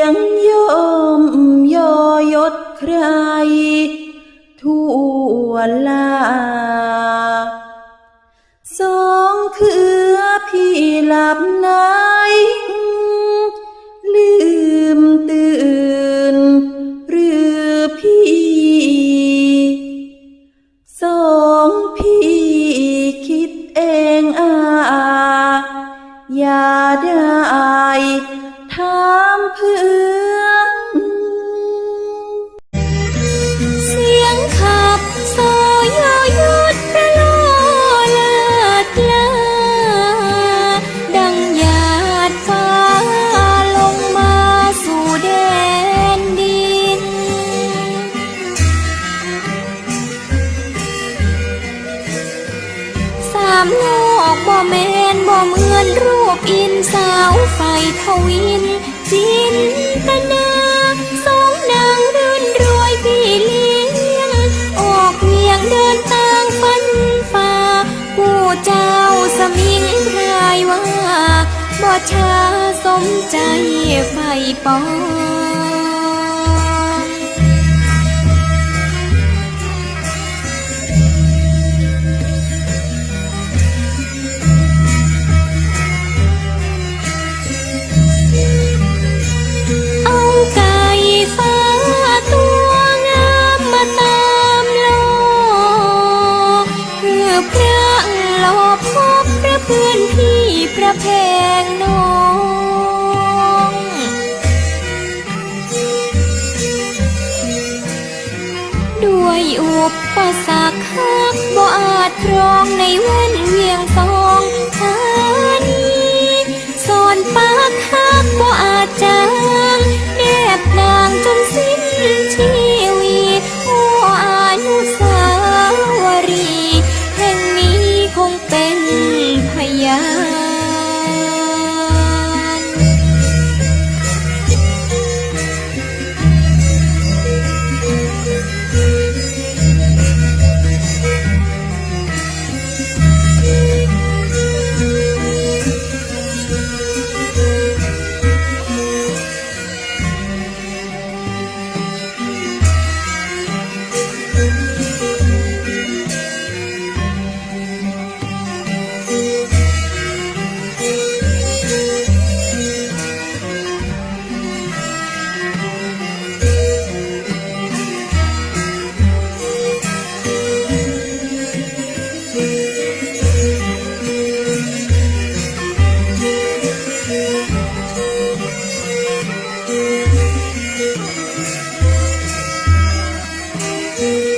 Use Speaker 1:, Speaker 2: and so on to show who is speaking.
Speaker 1: ยงย่อมย่อยศใคร ทั่วลา สองคือพี่หลับไหนลืมตื่น หรือพี่ สองพี่คิดเองอาอย่าได้ท้า เพื่อน
Speaker 2: เสียงขับโซโยยุดประโลเลิศลาดังหยาดฟ้าลงมาสู่แดนดิน สามโลกบ่แมนบ่เหมือนรูป อินสาวไฟทวิน จินตนาสองนางรื่นรวยพี่เลี้ยง ออกเวียงเดินทางฟันฝ่าผู้เจ้าสมิงรายว่าบ่ชาสมใจไฟปอง หลอบพบพระเพื่อนพี่พระแพงน้องด้วยอุปสรรคคักบ่อาจครองในแว่นเวียงสองธานีสอนปากคักบ่อา Thank you.